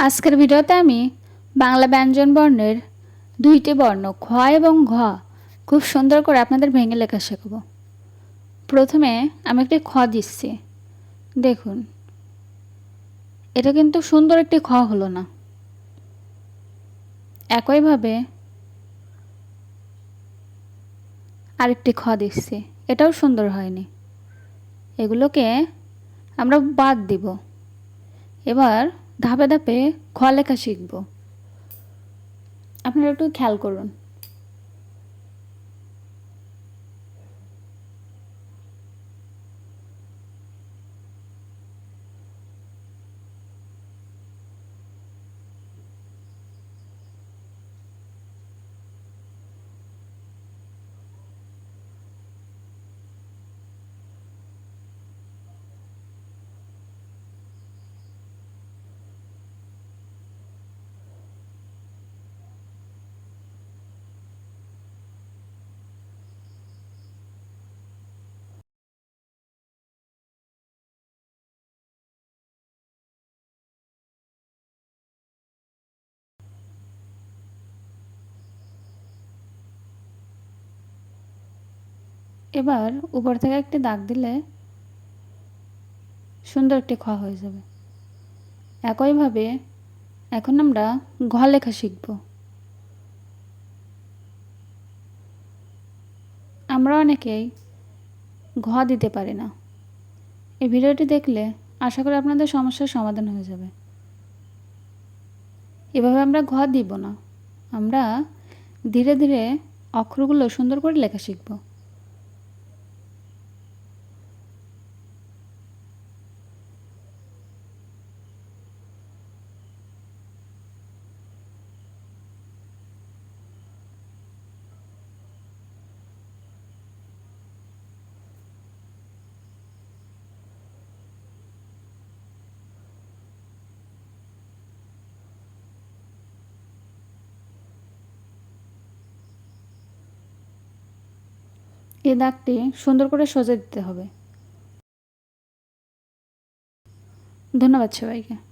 আজকের ভিডিওতে আমি বাংলা ব্যঞ্জন বর্ণের দুইটি বর্ণ খ এবং ঘ খুব সুন্দর করে আপনাদের ভেঙে লেখা শেখাবো। প্রথমে আমি একটি খ দিচ্ছি। দেখুন। এটা কিন্তু সুন্দর একটি খ হলো না। একইভাবে আরেকটি খ দিচ্ছি। এটাও সুন্দর হয়নি। এগুলোকে আমরা বাদ দিব। এবার ধাপে ধাপে লেখা শিখব। আপনারা একটু খেয়াল করুন। এবার উপর থেকে একটি দাগ দিলে সুন্দর একটি খ হয়ে যাবে। একইভাবে এখন আমরা ঘ লেখা শিখব। আমরা অনেকেই ঘ দিতে পারি না। এই ভিডিওটি দেখলে আশা করি আপনাদের সমস্যার সমাধান হয়ে যাবে। এভাবে আমরা ঘ দিব না। আমরা ধীরে ধীরে অক্ষরগুলো সুন্দর করে লেখা শিখব। এই দাগটি সুন্দর করে সজে দিতে হবে। ধন্যবাদ সবাইকে।